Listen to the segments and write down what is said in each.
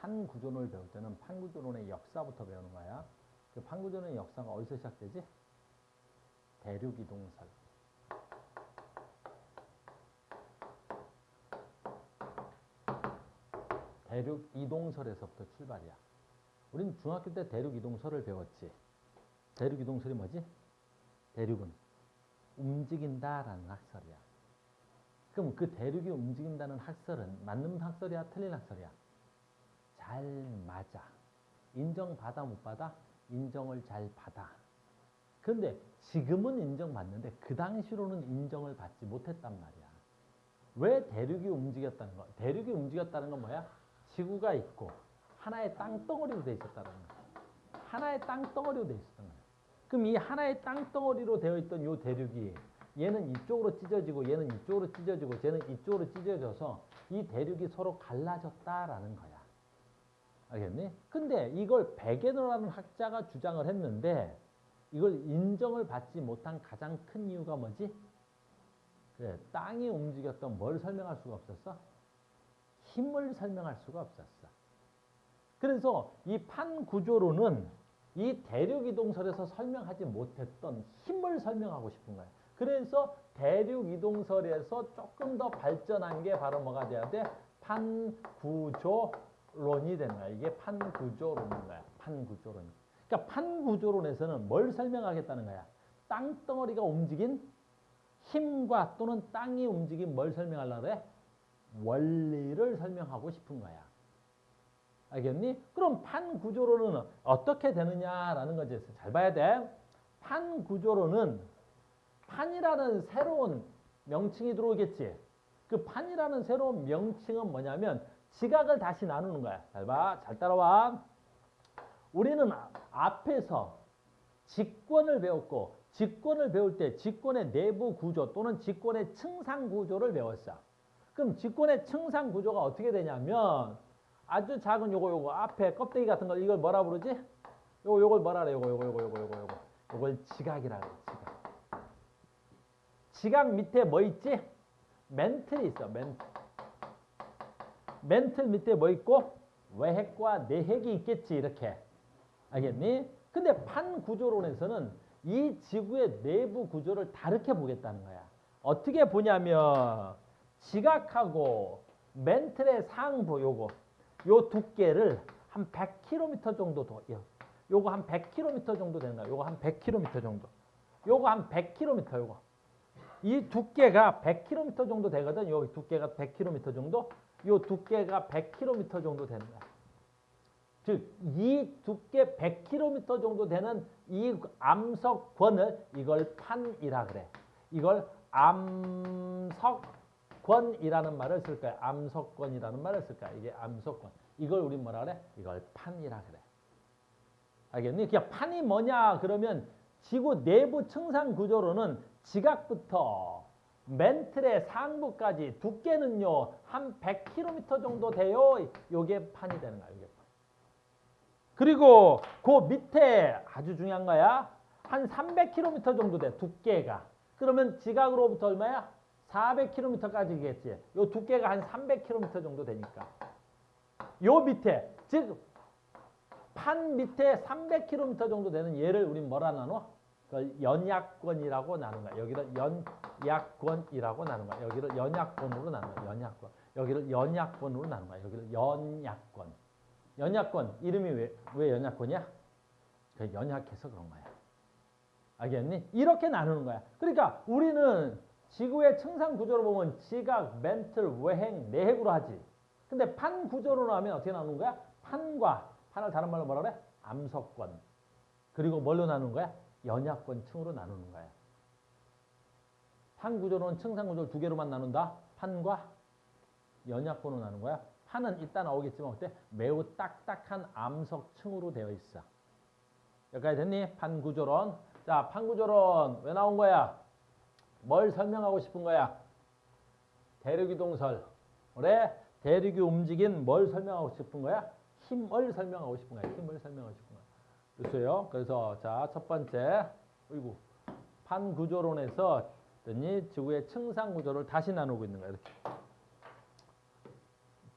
판구조론을 배울 때는 판구조론의 역사부터 배우는 거야. 그 판구조론의 역사가 어디서 시작되지? 대륙이동설. 대륙 이동설에서부터 출발이야. 우린 중학교 때 대륙 이동설을 배웠지. 대륙 이동설이 뭐지? 대륙은 움직인다라는 학설이야. 그럼 그 대륙이 움직인다는 학설은 맞는 학설이야, 틀린 학설이야? 잘 맞아. 인정받아 못 받아? 인정을 잘 받아. 그런데 지금은 인정받는데 그 당시로는 인정을 받지 못했단 말이야. 왜 대륙이 움직였다는 거? 대륙이 움직였다는 건 뭐야? 지구가 있고 하나의 땅덩어리로 돼 있었다는 거야. 하나의 땅덩어리로 돼 있었던 거야. 그럼 이 하나의 땅덩어리로 되어 있던 요 대륙이 얘는 이쪽으로 찢어지고 얘는 이쪽으로 찢어지고 쟤는 이쪽으로 찢어져서 이 대륙이 서로 갈라졌다라는 거야. 알겠니? 근데 이걸 베게너라는 학자가 주장을 했는데 이걸 인정을 받지 못한 가장 큰 이유가 뭐지? 그래, 땅이 움직였던 뭘 설명할 수가 없었어? 힘을 설명할 수가 없었어. 그래서 이 판 구조로는 이 대륙 이동설에서 설명하지 못했던 힘을 설명하고 싶은 거야. 그래서 대륙 이동설에서 조금 더 발전한 게 바로 뭐가 돼야 돼? 판구조 론이 되는 거야. 이게 판구조론인 거야. 판구조론. 그러니까 판구조론에서는 뭘 설명하겠다는 거야? 땅덩어리가 움직인 힘과 또는 땅이 움직인 뭘 설명하려고 그래? 원리를 설명하고 싶은 거야. 알겠니? 그럼 판 구조로는 어떻게 되느냐라는 거지. 잘 봐야 돼. 판 구조로는 판이라는 새로운 명칭이 들어오겠지. 그 판이라는 새로운 명칭은 뭐냐면 지각을 다시 나누는 거야. 잘 봐. 잘 따라와. 우리는 아- 앞에서 직권을 배웠고 직권을 배울 때 직권의 내부 구조 또는 직권의 층상 구조를 배웠어. 그럼 직권의 층상 구조가 어떻게 되냐면 아주 작은 요거 요거 앞에 껍데기 같은 걸 이걸 뭐라 부르지? 요거 요걸 뭐라 그래? 요거 요거 요거 요거 요거 요거 요걸 지각이라 그래. 지각. 지각 밑에 뭐 있지? 멘틀이 있어. 멘틀. 멘틀 밑에 뭐 있고? 외핵과 내핵이 있겠지 이렇게. 알겠니? 근데 판 구조론에서는 이 지구의 내부 구조를 다르게 보겠다는 거야. 어떻게 보냐면 지각하고 멘틀의 상부 요거 요 두께를 한 100km 정도 더 요- 요거 한 100km 정도 거야. 요거 한 100km 정도. 요거 한 100km 요거. 이 두께가 100km 정도 되거든. 요 두께가 100km 정도. 요 두께가 100km 정도 거야. 즉, 이 두께 100km 정도 되는 이 암석권을 이걸 판이라 그래. 이걸 암석권이라는 말을 쓸 거야. 암석권이라는 말을 쓸 거야. 이게 암석권. 이걸 우리 뭐라 그래? 이걸 판이라 그래. 알겠니? 그냥 판이 뭐냐 그러면 지구 내부 층상 구조로는 지각부터 멘틀의 상부까지 두께는요 한 100km 정도 돼요. 요게 판이 되는 판. 그리고 그 밑에 아주 중요한 거야. 한 300km 정도 돼 두께가. 그러면 지각으로부터 얼마야? 400km까지겠지. 요 두께가 한 300km 정도 되니까. 요 밑에 즉 판 밑에 300km 정도 되는 얘를 우린 뭐라 나눠? 그걸 연약권이라고 나눈 거야. 여기를 연약권이라고 나눈 거야. 여기를 연약권으로 나눈 거야. 연약권. 여기를 연약권으로 나눈 거야. 여기를 연약권. 연약권 이름이 왜, 왜 연약권이야? 그 연약해서 그런 거야. 알겠니? 이렇게 나누는 거야. 그러니까 우리는 지구의 층상 구조로 보면 지각, 멘틀, 외핵, 내핵으로 하지. 근데 판 구조로 하면 어떻게 나누는 거야? 판과 판을 다른 말로 뭐라 그래? 암석권. 그리고 뭘로 나누는 거야? 연약권층으로 나누는 거야. 판 구조로는 층상 구조를 두 개로만 나눈다. 판과 연약권으로 나누는 거야. 판은 이따 나오겠지만 어때? 매우 딱딱한 암석층으로 되어 있어. 여기까지 됐니? 판 구조론. 자, 판 구조론 왜 나온 거야? 뭘 설명하고 싶은 거야? 대륙이동설. 그래? 대륙이 움직인 뭘 설명하고 싶은 거야? 힘을 설명하고 싶은 거야. 힘을 설명하고 싶은 거야. 됐어요? 그래서 자, 첫 번째. 어이구. 판 구조론에서 더니 지구의 층상 구조를 다시 나누고 있는 거야. 이렇게.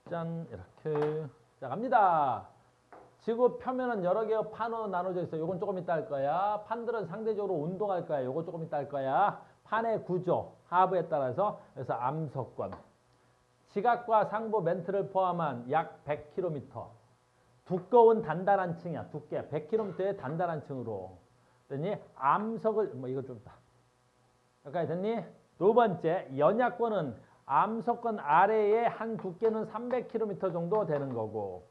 짠 이렇게 자, 갑니다. 지구 표면은 여러 개의 판으로 나눠져 있어. 요건 조금 이따 할 거야. 판들은 상대적으로 운동할 거야. 요거 조금 이따 할 거야. 판의 구조, 하부에 따라서 그래서 암석권. 지각과 상부 멘트를 포함한 약 100km. 두꺼운 단단한 층이야. 두께 100km의 단단한 층으로. 됐니? 암석을 뭐 이거 좀 봐. 여기까지 됐니? 두 번째, 연약권은 암석권 아래에 한 두께는 300km 정도 되는 거고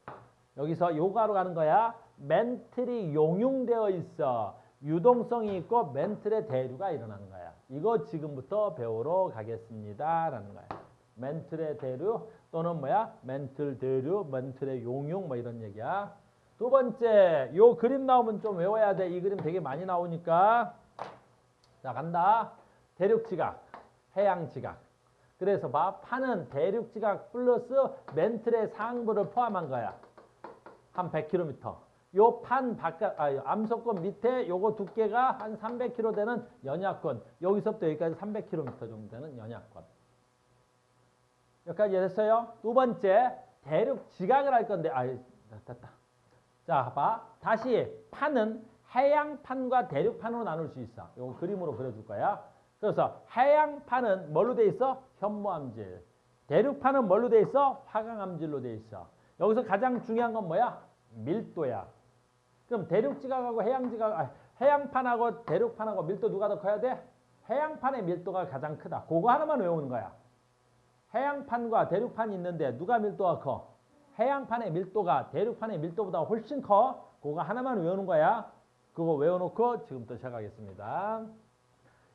여기서 요가로 가는 거야. 멘틀이 용융되어 있어. 유동성이 있고 멘틀의 대류가 일어나는 거야. 이거 지금부터 배우러 가겠습니다. 라는 거야. 멘틀의 대류 또는 뭐야? 멘틀 대류, 멘틀의 용융 뭐 이런 얘기야. 두 번째, 요 그림 나오면 좀 외워야 돼. 이 그림 되게 많이 나오니까. 자, 간다. 대륙 지각, 해양 지각. 그래서 봐. 판은 대륙 지각 플러스 멘틀의 상부를 포함한 거야. 한 100km. 요 판 바깥, 아, 암석권 밑에 요거 두께가 한 300km 되는 연약권. 여기서부터 여기까지 300km 정도 되는 연약권. 여기까지 됐어요? 두 번째, 대륙 지각을 할 건데, 아, 됐다. 자, 봐. 다시 판은 해양판과 대륙판으로 나눌 수 있어. 요거 그림으로 그려줄 거야. 그래서 해양판은 뭘로 돼 있어? 현무암질. 대륙판은 뭘로 돼 있어? 화강암질로 돼 있어. 여기서 가장 중요한 건 뭐야? 밀도야. 그럼 대륙지각하고 해양지각, 아, 해양판하고 대륙판하고 밀도 누가 더 커야 돼? 해양판의 밀도가 가장 크다. 그거 하나만 외우는 거야. 해양판과 대륙판이 있는데 누가 밀도가 커? 해양판의 밀도가 대륙판의 밀도보다 훨씬 커. 그거 하나만 외우는 거야. 그거 외워놓고 지금부터 시작하겠습니다.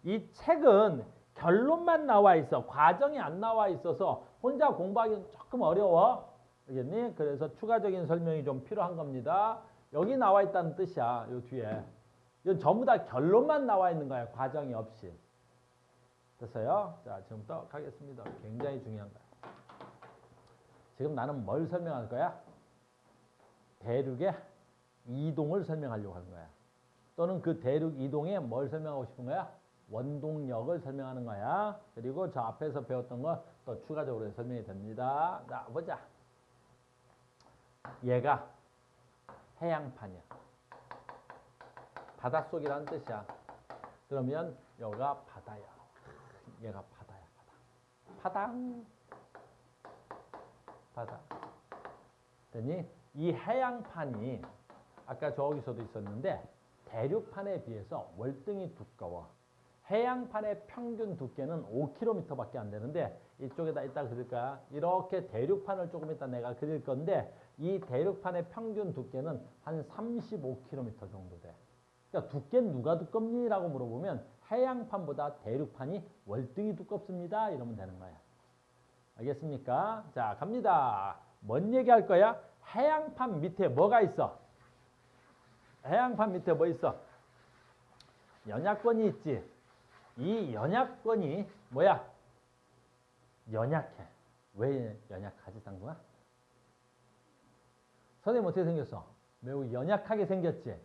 이 책은 결론만 나와 있어. 과정이 안 나와 있어서 혼자 공부하기는 조금 어려워. 알겠니? 그래서 추가적인 설명이 좀 필요한 겁니다. 여기 나와 있다는 뜻이야. 요 뒤에. 이건 전부 다 결론만 나와 있는 거야. 과정이 없이. 됐어요? 자, 지금부터 가겠습니다. 굉장히 중요한 거야. 지금 나는 뭘 설명할 거야? 대륙의 이동을 설명하려고 하는 거야. 또는 그 대륙 이동에 뭘 설명하고 싶은 거야? 원동력을 설명하는 거야. 그리고 저 앞에서 배웠던 거 또 추가적으로 설명이 됩니다. 자, 보자. 얘가 해양판이야. 바닷속이라는 뜻이야. 그러면 여기가 바다야. 얘가 바다야, 바다. 파당. 바다. 됐니? 이 해양판이 아까 저기서도 있었는데 대륙판에 비해서 월등히 두꺼워. 해양판의 평균 두께는 5km밖에 안 되는데 이쪽에다 이따 그릴 거야. 이렇게 대륙판을 조금 이따 내가 그릴 건데 이 대륙판의 평균 두께는 한 35km 정도 돼. 그러니까 두께는 누가 두껍니? 라고 물어보면 해양판보다 대륙판이 월등히 두껍습니다. 이러면 되는 거야. 알겠습니까? 자, 갑니다. 뭔 얘기 할 거야? 해양판 밑에 뭐가 있어? 해양판 밑에 뭐 있어? 연약권이 있지. 이 연약권이 뭐야? 연약해. 왜 연약하지, 상구아? 선생님 어떻게 생겼어? 매우 연약하게 생겼지?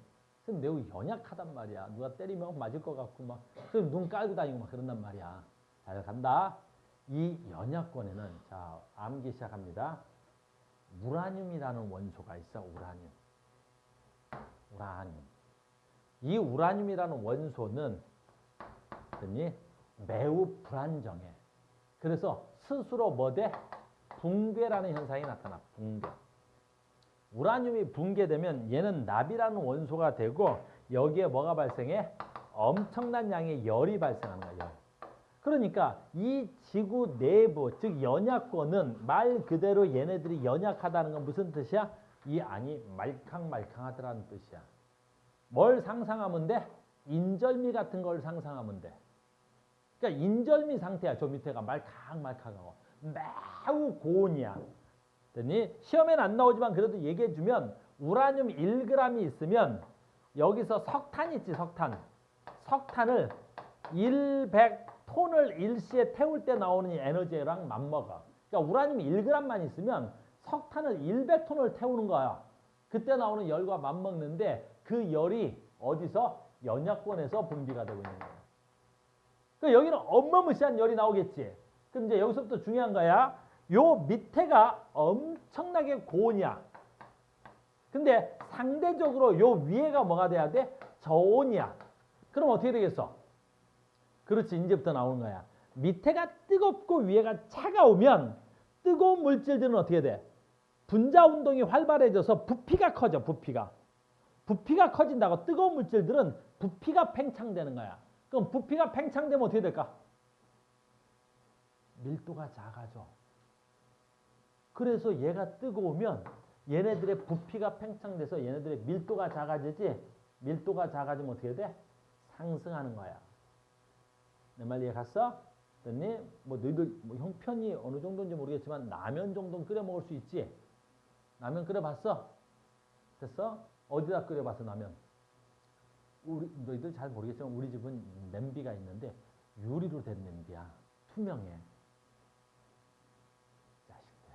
선생님 매우 연약하단 말이야. 누가 때리면 맞을 것 같고 막, 선생님 눈 깔고 다니고 막 그런단 말이야. 자, 간다. 이 연약권에는, 자, 암기 시작합니다. 우라늄이라는 원소가 있어, 우라늄. 우라늄. 이 우라늄이라는 원소는 봤더니 매우 불안정해. 그래서 스스로 뭐돼? 붕괴라는 현상이 나타나. 붕괴. 우라늄이 붕괴되면 얘는 납이라는 원소가 되고 여기에 뭐가 발생해? 엄청난 양의 열이 발생하는. 열. 그러니까 이 지구 내부 즉 연약권은 말 그대로 얘네들이 연약하다는 건 무슨 뜻이야? 이 안이 말캉말캉하더라는 뜻이야. 뭘 상상하면 돼? 인절미 같은 걸 상상하면 돼. 그러니까 인절미 상태야. 저 밑에가 말캉말캉하고 매우 고온이야. 됐니? 시험에는 안 나오지만 그래도 얘기해 주면 우라늄 1g이 있으면 여기서 석탄 있지 석탄. 석탄을 100톤을 일시에 태울 때 나오는 에너지랑 맞먹어. 그러니까 우라늄 1g만 있으면 석탄을 100톤을 태우는 거야. 그때 나오는 열과 맞먹는데 그 열이 어디서 연약권에서 분비가 되고 있는 거야. 그 여기는 어마무시한 열이 나오겠지. 그럼 이제 여기서부터 중요한 거야. 요 밑에가 엄청나게 고온이야. 근데 상대적으로 요 위에가 뭐가 돼야 돼? 저온이야. 그럼 어떻게 되겠어? 그렇지. 이제부터 나오는 거야. 밑에가 뜨겁고 위에가 차가우면 뜨거운 물질들은 어떻게 돼? 분자 운동이 활발해져서 부피가 커져. 부피가. 부피가 커진다고 뜨거운 물질들은 부피가 팽창되는 거야. 그럼 부피가 팽창되면 어떻게 될까? 밀도가 작아져. 그래서 얘가 뜨거우면 얘네들의 부피가 팽창돼서 얘네들의 밀도가 작아지지 밀도가 작아지면 어떻게 돼? 상승하는 거야. 내 말 이해 갔어? 됐니? 뭐 너희들 뭐 형편이 어느 정도인지 모르겠지만 라면 정도는 끓여 먹을 수 있지? 라면 끓여봤어? 됐어? 어디다 끓여봤어 라면? 우리 너희들 잘 모르겠지만 우리 집은 냄비가 있는데 유리로 된 냄비야. 투명해. 자식들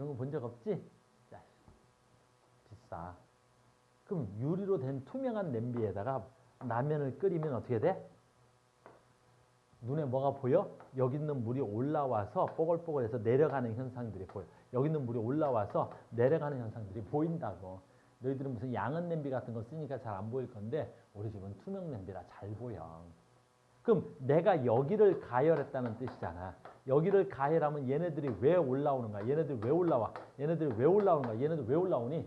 그런 거 본 적 없지? 자식 비싸. 그럼 유리로 된 투명한 냄비에다가 라면을 끓이면 어떻게 돼? 눈에 뭐가 보여? 여기 있는 물이 올라와서 뽀글뽀글해서 내려가는 현상들이 보여. 여기 있는 물이 올라와서 내려가는 현상들이 보인다고. 너희들은 무슨 양은 냄비 같은 거 쓰니까 잘 안 보일 건데 우리 집은 투명 냄비라 잘 보여. 그럼 내가 여기를 가열했다는 뜻이잖아. 여기를 가열하면 얘네들이 왜 올라오는가? 얘네들이 왜 올라와? 얘네들이 왜 올라오는가? 얘네들 왜 올라오니?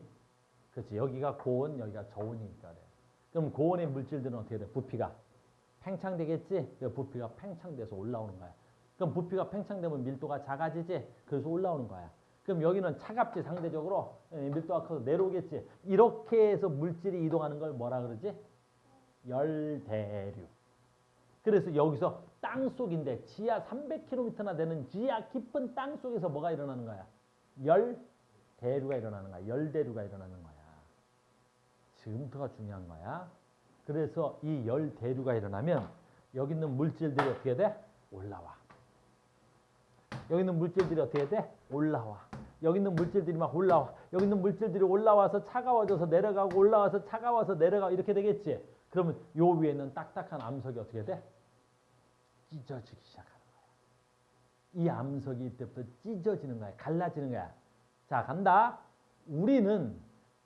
그렇지. 여기가 고온, 여기가 저온이니까 그래. 그럼 고온의 물질들은 어떻게 돼? 부피가 팽창되겠지? 그 부피가 팽창돼서 올라오는 거야. 그럼 부피가 팽창되면 밀도가 작아지지? 그래서 올라오는 거야. 그럼 여기는 차갑지 상대적으로 예, 밀도가 커서 내려오겠지. 이렇게 해서 물질이 이동하는 걸 뭐라 그러지? 열대류. 그래서 여기서 땅 속인데 지하 300km나 되는 지하 깊은 땅 속에서 뭐가 일어나는 거야? 열 대류가 일어나는 거야. 열 대류가 일어나는 거야. 지금부터가 중요한 거야. 그래서 이 열 대류가 일어나면 여기 있는 물질들이 어떻게 돼? 올라와. 여기 있는 물질들이 어떻게 돼? 올라와. 여기 있는 물질들이 막 올라와. 여기 있는 물질들이 올라와서 차가워져서 내려가고 올라와서 차가워서 내려가 이렇게 되겠지. 그러면 요 위에 있는 딱딱한 암석이 어떻게 돼? 찢어지기 시작하는 거야. 이 암석이 이때부터 찢어지는 거야. 갈라지는 거야. 자, 간다. 우리는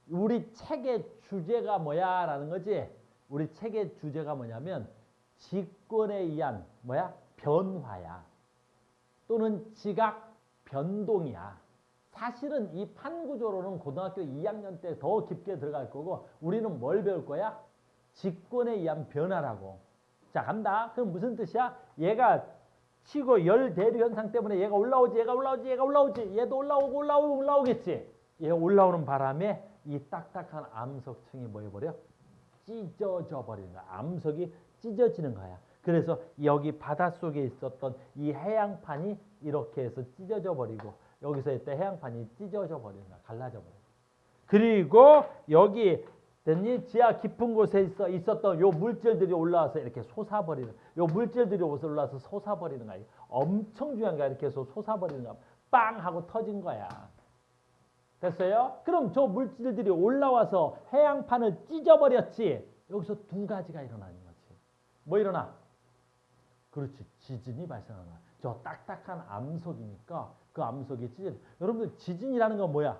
우리 책의 주제가 뭐야 라는 거지. 우리 책의 주제가 뭐냐면 직권에 의한 뭐야? 변화야. 또는 지각 변동이야. 사실은 이 판구조로는 고등학교 2학년 때 더 깊게 들어갈 거고 우리는 뭘 배울 거야? 직권에 의한 변화라고. 자 간다. 그럼 무슨 뜻이야? 얘가 치고 열 대류 현상 때문에 얘가 올라오지, 얘가 올라오지, 얘가 올라오지. 얘도 올라오고 올라오고 올라오겠지. 얘 올라오는 바람에 이 딱딱한 암석층이 뭐 해버려? 찢어져 버리는 거야. 암석이 찢어지는 거야. 그래서 여기 바닷속에 있었던 이 해양판이 이렇게 해서 찢어져 버리고 여기서 있던 해양판이 찢어져 거야. 갈라져 버려. 그리고 여기 됐니? 지하 깊은 곳에 있어 있었던 요 물질들이 올라와서 이렇게 솟아버리는 요 물질들이 올라와서 솟아버리는 거야. 엄청 중요한 거야. 이렇게 해서 솟아버리는 거야. 빵 하고 터진 거야. 됐어요? 그럼 저 물질들이 올라와서 해양판을 찢어버렸지. 여기서 두 가지가 일어나는 거지. 뭐 일어나? 그렇지. 지진이 발생하는 거야. 저 딱딱한 암석이니까 그 암석이 찢어. 여러분들 지진이라는 건 뭐야?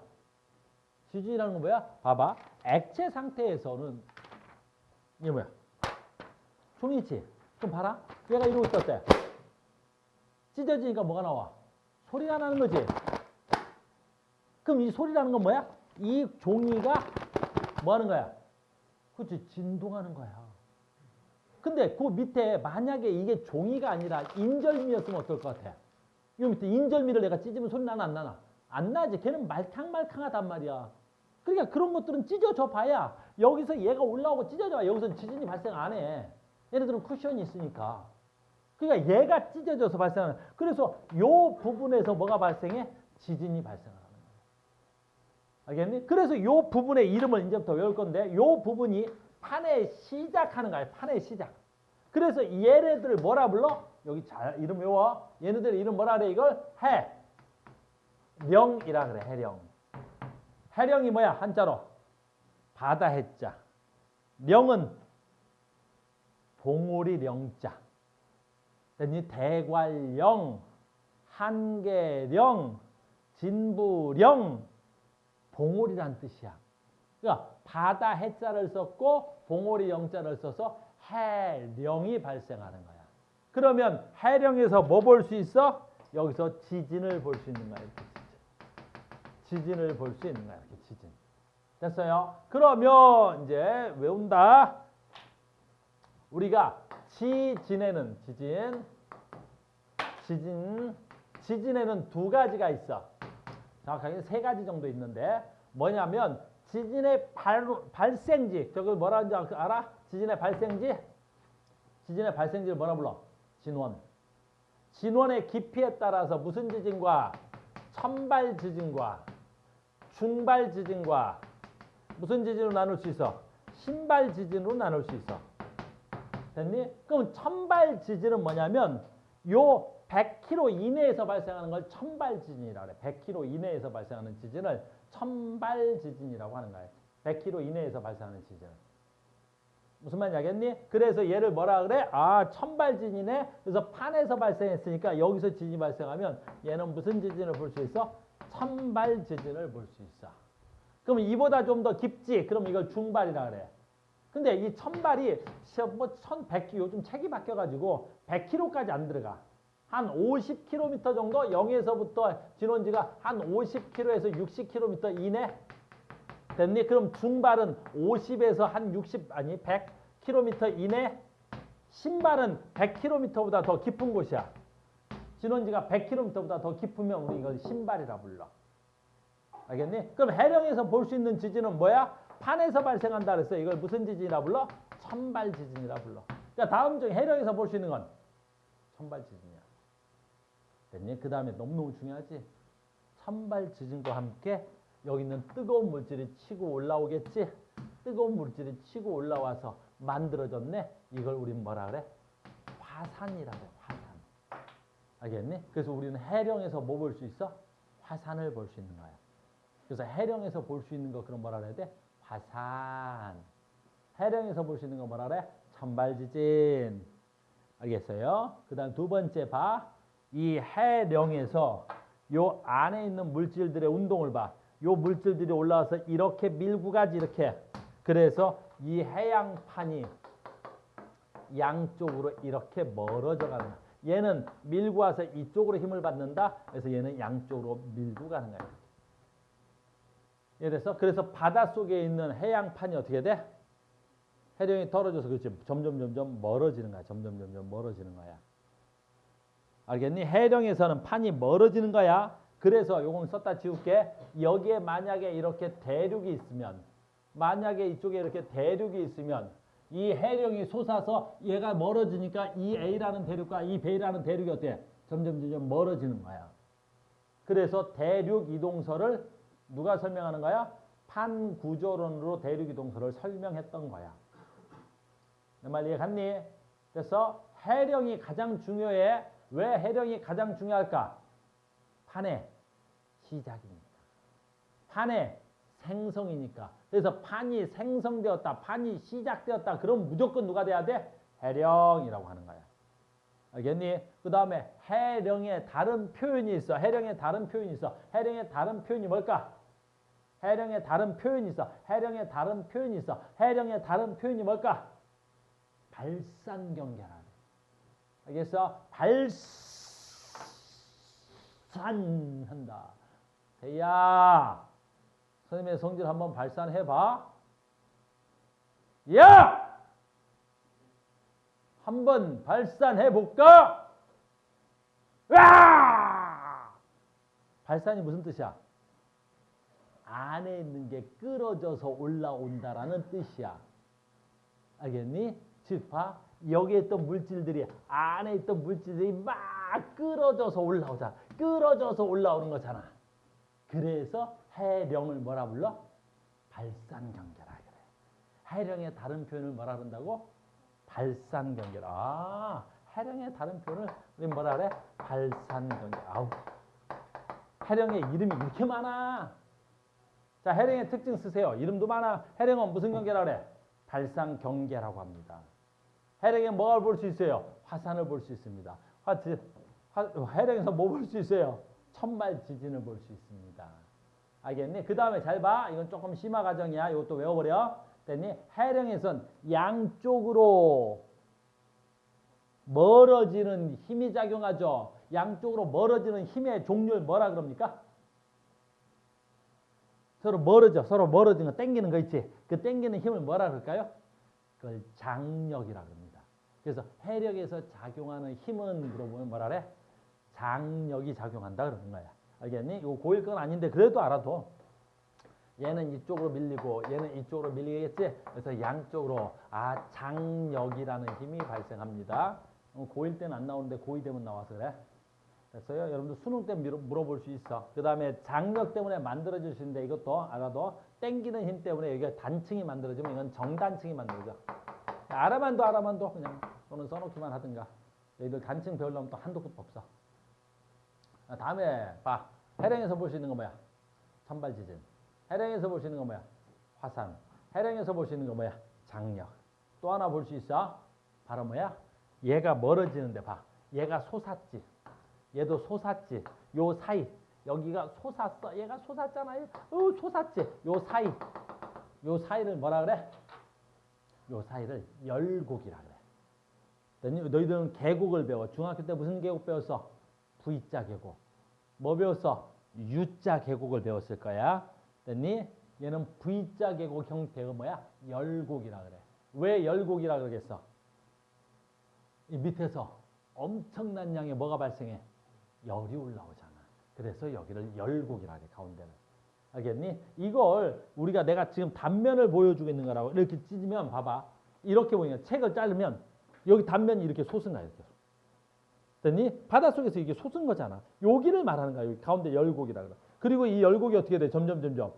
지진이라는 건 뭐야? 봐봐. 액체 상태에서는 이게 뭐야? 종이지. 그럼 봐라. 얘가 이러고 있었대. 찢어지니까 뭐가 나와? 소리가 나는 거지. 그럼 이 소리라는 건 뭐야? 이 종이가 뭐 하는 거야? 그렇지. 진동하는 거야. 근데 그 밑에 만약에 이게 종이가 아니라 인절미였으면 어떨 것 같아? 이 밑에 인절미를 내가 찢으면 소리 나나 안 나나? 안 나지. 걔는 말캉말캉하단 말이야. 그러니까 그런 것들은 찢어져 봐야 여기서 얘가 올라오고 찢어져 봐. 여기서는 지진이 발생 안 해. 얘네들은 쿠션이 있으니까. 그러니까 얘가 찢어져서 발생하는. 그래서 요 부분에서 뭐가 발생해? 지진이 발생하는 거야. 알겠니? 그래서 요 부분의 이름을 이제부터 외울 건데 요 부분이 판의 시작하는 거야. 판의 시작. 그래서 얘네들 뭐라 불러? 여기 잘 이름 외워. 얘네들 이름 뭐라 그래 이걸? 해. 령이라 그래. 해령. 해령이 뭐야? 한자로 바다 해자. 령은 봉우리 령자. 됐니? 대관령, 한계령, 진부령, 봉우리란 뜻이야. 그러니까 바다 해자를 썼고 봉오리 영자를 써서 해령이 발생하는 거야. 그러면 해령에서 뭐 볼 수 있어? 여기서 지진을 볼 수 있는 거야. 지진을 볼 수 있는 거야. 이렇게 지진. 됐어요? 그러면 이제 외운다. 우리가 지진에는 지진, 지진, 지진에는 두 가지가 있어. 정확하게 세 가지 정도 있는데 뭐냐면 지진의 발, 발생지 저걸 뭐라 하는지 알- 알아? 지진의 발생지? 지진의 발생지를 뭐라 불러? 진원. 진원의 깊이에 따라서 무슨 지진과 천발 지진과 중발 지진과 무슨 지진으로 나눌 수 있어? 신발 지진으로 나눌 수 있어. 됐니? 그럼 천발 지진은 뭐냐면 요 100km 이내에서 발생하는 걸 천발 지진이라 그래. 100km 이내에서 발생하는 지진을 천발 지진이라고 하는 거야. 100km 이내에서 발생하는 지진. 무슨 말인지 알겠니? 그래서 얘를 뭐라 그래? 아, 천발 지진이네. 그래서 판에서 발생했으니까 여기서 지진이 발생하면 얘는 무슨 지진을 볼 수 있어? 지진을 볼 수 있어. 그럼 이보다 좀 더 깊지? 그럼 이걸 중발이라 그래. 근데 이 천발이 뭐 1100km 요즘 책이 바뀌어 가지고 100km까지 안 들어가. 한 50km 정도 0에서부터 진원지가 한 50km에서 60km 이내 됐니? 그럼 중발은 50에서 한 60 아니 100km 이내 신발은 100km보다 더 깊은 곳이야. 진원지가 100km보다 더 깊으면 우리 이걸 신발이라 불러. 알겠니? 그럼 해령에서 볼 수 있는 지진은 뭐야? 판에서 발생한다 그랬어. 이걸 무슨 지진이라 불러? 천발 지진이라 불러. 자, 다음 중 해령에서 볼 수 있는 건 천발 지진이야. 됐니? 그 다음에 너무너무 중요하지? 천발 지진과 함께 여기 있는 뜨거운 물질이 치고 올라오겠지? 뜨거운 물질이 치고 올라와서 만들어졌네? 이걸 우린 뭐라 그래? 화산이라 그래, 화산. 알겠니? 그래서 우리는 해령에서 뭐 볼 수 있어? 화산을 볼 수 있는 거야. 그래서 해령에서 볼 수 있는 거 그럼 뭐라 그래야 돼? 화산. 해령에서 볼 수 있는 거 뭐라 그래? 천발지진. 알겠어요? 그 다음 두 번째 봐. 이 해령에서 요 안에 있는 물질들의 운동을 봐. 요 물질들이 올라와서 이렇게 밀고 가지 이렇게. 그래서 이 해양판이 양쪽으로 이렇게 멀어져 가는 거야. 얘는 밀고 와서 이쪽으로 힘을 받는다. 그래서 얘는 양쪽으로 밀고 가는 거야. 이래서 그래서 바닷속에 있는 해양판이 어떻게 돼? 해령이 떨어져서 그렇지 점점 점점 멀어지는 거야. 점점 점점 멀어지는 거야. 알겠니? 해령에서는 판이 멀어지는 거야. 그래서 요건 썼다 지울게. 여기에 만약에 이렇게 대륙이 있으면 만약에 이쪽에 이렇게 대륙이 있으면 이 해령이 솟아서 얘가 멀어지니까 이 A라는 대륙과 이 B라는 대륙이 어때? 점점 점점 멀어지는 거야. 그래서 대륙 이동설을 누가 설명하는 거야? 판구조론으로 대륙 이동설을 설명했던 거야. 내말 이해 갔니? 그래서 해령이 가장 중요해. 왜 해령이 가장 중요할까? 판의 시작이니까. 판의 생성이니까. 그래서 판이 생성되었다, 판이 시작되었다. 그럼 무조건 누가 돼야 돼? 해령이라고 하는 거야. 알겠니? 그 다음에 해령의 다른 표현이 있어. 해령의 다른 표현이 있어. 해령의 다른 표현이 뭘까? 해령의 다른 표현이 있어. 해령의 다른 표현이 있어. 해령의 다른 표현이 뭘까? 발산경계라. 알겠어? 발산한다. 대야, 선생님의 성질 한번 발산해 봐. 야! 한번 발산해 볼까? 와! 발산이 무슨 뜻이야? 안에 있는 게 끌어져서 올라온다라는 뜻이야. 알겠니? 즉, 봐. 여기에 있던 물질들이, 안에 있던 물질들이 막 끌어져서 올라오잖아. 끌어져서 올라오는 거잖아. 그래서 해령을 뭐라 불러? 발산경계라 그래. 해령의 다른 표현을 뭐라 그런다고? 발산경계라. 아, 해령의 다른 표현을 우리 뭐라 그래? 발산경계. 아우. 해령의 이름이 이렇게 많아. 자, 해령의 특징 쓰세요. 이름도 많아. 해령은 무슨 경계라 그래? 발산경계라고 합니다. 해령에 뭐를 볼수 있어요? 화산을 볼 수 있습니다. 화, 해령에서 뭐 볼 수 있어요? 천발 지진을 볼 수 있습니다. 알겠니? 그 다음에 잘 봐. 이건 조금 심화 과정이야. 이것도 외워버려. 됐니? 해령에선 양쪽으로 멀어지는 힘이 작용하죠. 양쪽으로 멀어지는 힘의 종류를 뭐라 그럽니까? 서로 멀어져. 서로 멀어지는 거 땡기는 거 있지. 그 땡기는 힘을 뭐라 그럴까요? 그걸 장력이라 그럽니다. 그래서 해력에서 작용하는 힘은 물어보면 뭐라 그래? 장력이 작용한다 그러는 거야. 알겠니? 이거 고일 건 아닌데 그래도 알아도 얘는 이쪽으로 밀리고 얘는 이쪽으로 밀리겠지? 그래서 양쪽으로 아 장력이라는 힘이 발생합니다. 어, 고1 때는 안 나오는데 고2 되면 나와서 그래. 됐어요? 여러분들 수능 때 물어- 물어볼 수 있어. 그 다음에 장력 때문에 있는데 이것도 알아도 땡기는 힘 때문에 여기가 단층이 만들어지면 이건 정단층이 만들어져. 알아만도 알아만도 그냥 또는 써놓기만 하든가. 너희들 단층 배우려면 또 한도 끝도 없어. 아, 다음에 봐. 해령에서 볼 수 있는 거 뭐야? 천발지진. 해령에서 볼 수 있는 거 뭐야? 화산. 해령에서 볼 수 있는 거 뭐야? 장력. 또 하나 볼 수 있어? 바로 뭐야? 얘가 멀어지는데 봐. 얘가 솟았지. 얘도 솟았지. 요 사이. 여기가 솟았어. 얘가 솟았잖아요. 어, 솟았지. 요 사이. 요 사이를 뭐라 그래? 요 사이를 열곡이라 그래. 너희- 너희들은 계곡을 배워. 중학교 때 무슨 계곡 배웠어? V자 계곡. 뭐 배웠어? U자 계곡을 배웠을 거야. 됐니? 얘는 V자 계곡 형태가 뭐야? 열곡이라 그래. 왜 열곡이라 그러겠어? 이 밑에서 엄청난 양의 뭐가 발생해? 열이 올라오잖아. 그래서 여기를 열곡이라 그래, 가운데를. 알겠니? 이걸 우리가 내가 지금 단면을 보여주고 있는 거라고 이렇게 찢으면 봐봐. 이렇게 보니까 책을 자르면 여기 단면이 이렇게 솟은 거야. 이렇게. 됐니? 바닷속에서 이게 솟은 거잖아. 여기를 말하는 거야. 여기 가운데 열곡이라 그래. 그리고 이 열곡이 어떻게 돼? 점점 점점.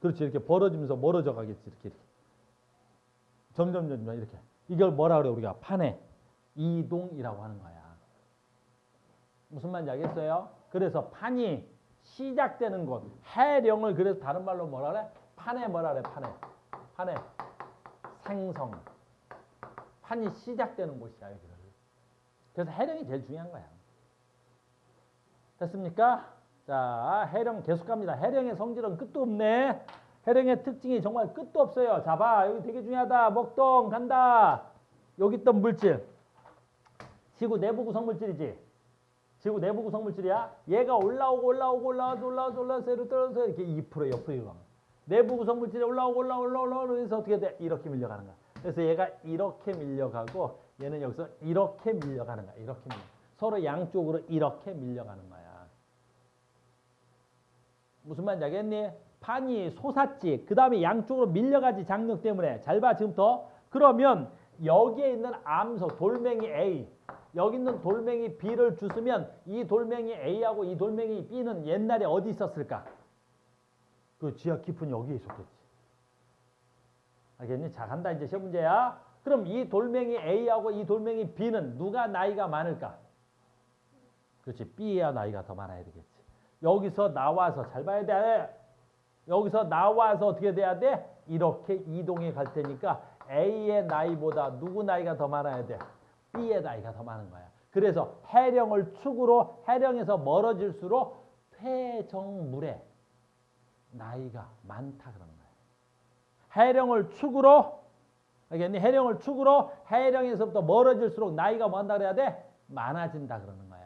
그렇지. 이렇게 벌어지면서 멀어져 가겠지. 이렇게 이렇게. 점점 점점 이렇게. 이걸 뭐라 그래? 우리가 판에 이동이라고 하는 거야. 무슨 말인지 알겠어요? 그래서 판이 시작되는 곳, 해령을 그래서 다른 말로 뭐라 그래? 판에 뭐라 그래? 판에. 판에 생성. 판이 시작되는 곳이야, 여기를. 그래서 해령이 제일 중요한 거야. 됐습니까? 자, 해령 계속 갑니다. 해령의 성질은 끝도 없네. 해령의 특징이 정말 끝도 없어요. 자, 봐. 여기 되게 중요하다. 목동 간다. 여기 있던 물질. 지구 내부 구성 물질이지. 지구 내부 구성 물질이야. 얘가 올라오고 올라오고 올라와서 올라와서 올라와서 이렇게 떨어져서 이렇게 2% 옆으로 이거. 내부 구성 물질이 올라오고 올라오고 올라오고 그래서 어떻게 돼? 이렇게 밀려가는 거야. 그래서 얘가 이렇게 밀려가고 얘는 여기서 이렇게 밀려가는 거야. 이렇게 밀려. 서로 양쪽으로 이렇게 밀려가는 거야. 무슨 말인지 알겠니? 판이 솟았지. 그 다음에 양쪽으로 밀려가지 장력 때문에. 잘 봐 지금부터. 그러면 여기에 있는 암석 돌멩이 A 여기 있는 돌멩이 B를 주스면 이 돌멩이 A하고 이 돌멩이 B는 옛날에 어디 있었을까? 그 지하 깊은 여기에 있었겠지. 알겠니? 자 간다 이제 시험 문제야. 그럼 이 돌멩이 A하고 이 돌멩이 B는 누가 나이가 많을까? 그렇지. B야 나이가 더 많아야 되겠지. 여기서 나와서 잘 봐야 돼. 여기서 나와서 어떻게 돼야 돼? 이렇게 이동해 갈 테니까 A의 나이보다 누구 나이가 더 많아야 돼? B의 나이가 더 많은 거야. 그래서 해령을 축으로 해령에서 멀어질수록 퇴적물의 나이가 많다 그러는 거야. 해령을 축으로 알겠니? 해령을 축으로 해령에서부터 멀어질수록 나이가 뭐 한다 그래야 돼? 많아진다 그러는 거야.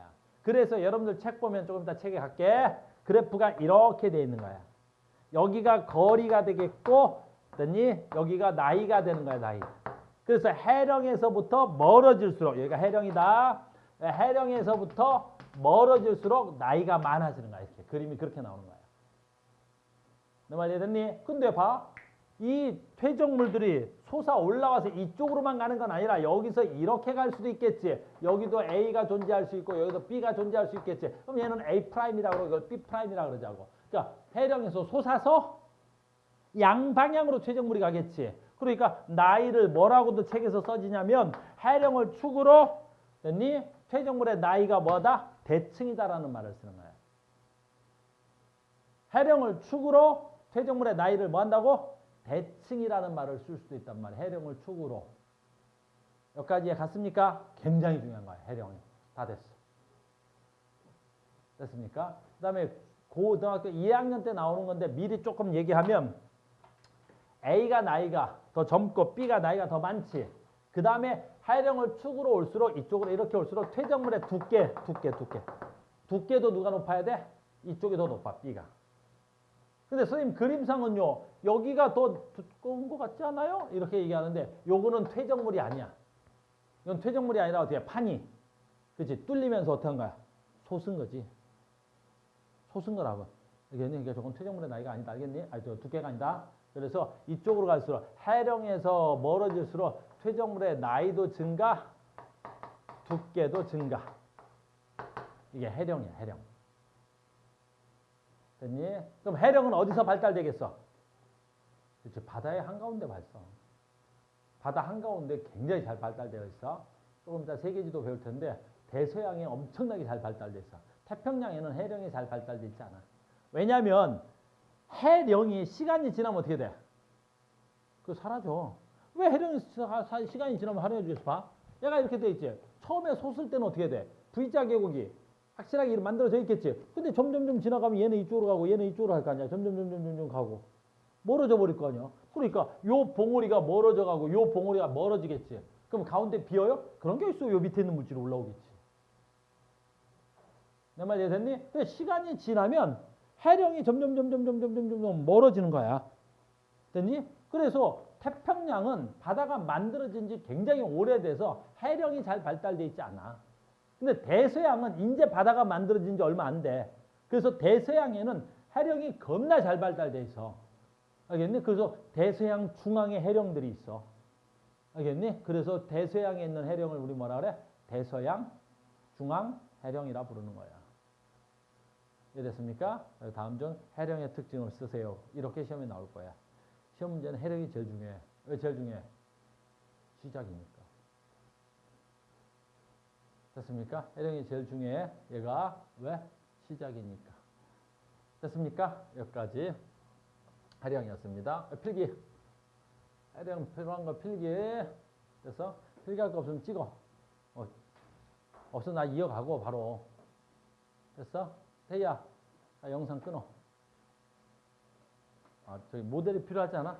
그래서 여러분들 책 보면 조금 이따 책에 갈게. 그래프가 이렇게 돼 있는 거야. 여기가 거리가 되겠고, 됐니? 여기가 나이가 되는 거야, 나이. 그래서 해령에서부터 멀어질수록, 여기가 해령이다. 해령에서부터 멀어질수록 나이가 많아지는 거야, 이렇게. 그림이 그렇게 나오는 거야. 내 말 이해됐니? 근데 봐. 이 퇴적물들이 솟아 올라와서 이쪽으로만 가는 건 아니라 여기서 이렇게 갈 수도 있겠지. 여기도 A가 존재할 수 있고 여기도 B가 존재할 수 있겠지. 그럼 얘는 A 프라임이라고 그러고 이걸 B 프라임이라고 그러자고. 그러니까 해령에서 솟아서 양방향으로 퇴적물이 가겠지. 그러니까 나이를 뭐라고도 책에서 써지냐면 해령을 축으로 됐니? 퇴적물의 나이가 뭐다? 대칭이다라는 말을 쓰는 거야. 해령을 축으로 퇴적물의 나이를 뭐 한다고? 대칭이라는 말을 쓸 수도 있단 말이야. 해령을 축으로. 여기까지 갔습니까? 굉장히 중요한 거야. 해령이. 다 됐어. 됐습니까? 그 다음에 고등학교 2학년 때 나오는 건데 미리 조금 얘기하면 A가 나이가 더 젊고 B가 나이가 더 많지. 그 다음에 하령을 축으로 올수록 이쪽으로 이렇게 올수록 퇴적물의 두께, 두께, 두께. 두께도 누가 높아야 돼? 이쪽이 더 높아, B가. 근데 선생님 그림상은요, 여기가 더 두꺼운 것 같지 않아요? 이렇게 얘기하는데 요거는 퇴적물이 아니야. 이건 퇴적물이 아니라 어떻게 판이. 그치? 뚫리면서 한 거야? 솟은 거지. 솟은 거라고. 알겠니? 그러니까 퇴적물의 나이가 아니다. 알겠니? 아니, 저 두께가 아니다. 그래서 이쪽으로 갈수록 해령에서 멀어질수록 퇴적물의 나이도 증가, 두께도 증가. 이게 해령이야, 해령. 됐니? 그럼 해령은 어디서 발달되겠어? 그렇지, 바다의 한가운데 발성. 바다 한가운데 굉장히 잘 발달되어 있어. 조금 이따 세계지도 배울 텐데 대서양에 엄청나게 잘 발달되어 있어. 태평양에는 해령이 잘 발달되어 있지 않아. 왜냐하면 해령이 시간이 지나면 어떻게 돼? 그 사라져. 왜 해령이 시간이 지나면 사라지겠어? 봐. 얘가 이렇게 돼 있지. 처음에 솟을 때는 어떻게 돼? V자 계곡이 확실하게 만들어져 있겠지. 근데 점점점 지나가면 얘는 이쪽으로 가고 얘는 이쪽으로 갈 거 아니야. 점점 점점 점점 가고 멀어져 버릴 거 아니야. 그러니까 요 봉우리가 멀어져 가고 요 봉우리가 멀어지겠지. 그럼 가운데 비어요? 그런 게 있어. 요 밑에 있는 물질이 올라오겠지. 내 말 이해됐니? 근데 시간이 지나면 해령이 점점 점점 점점 점점 점점 멀어지는 거야. 됐니? 그래서 태평양은 바다가 만들어진 지 굉장히 오래돼서 해령이 잘 발달돼 있지 않아. 근데 대서양은 이제 바다가 만들어진 지 얼마 안 돼. 그래서 대서양에는 해령이 겁나 잘 발달돼 있어. 알겠니? 그래서 대서양 중앙에 해령들이 있어. 알겠니? 그래서 대서양에 있는 해령을 우리 뭐라 그래? 대서양 중앙 해령이라 부르는 거야. 이해됐습니까? 다음 중 해령의 특징을 쓰세요. 이렇게 시험에 나올 거야. 시험 문제는 해령이 제일 중요해. 왜 제일 중요해? 시작이니까. 됐습니까? 해령이 제일 중요해. 얘가 왜? 시작이니까. 됐습니까? 여기까지 해령이었습니다. 필기. 해령 필요한 거 필기. 그래서 필기할 거 없으면 찍어. 어, 없어 나 이어가고 바로. 됐어? 태희야, 나 영상 끊어. 아, 저기 모델이 필요하지 않아?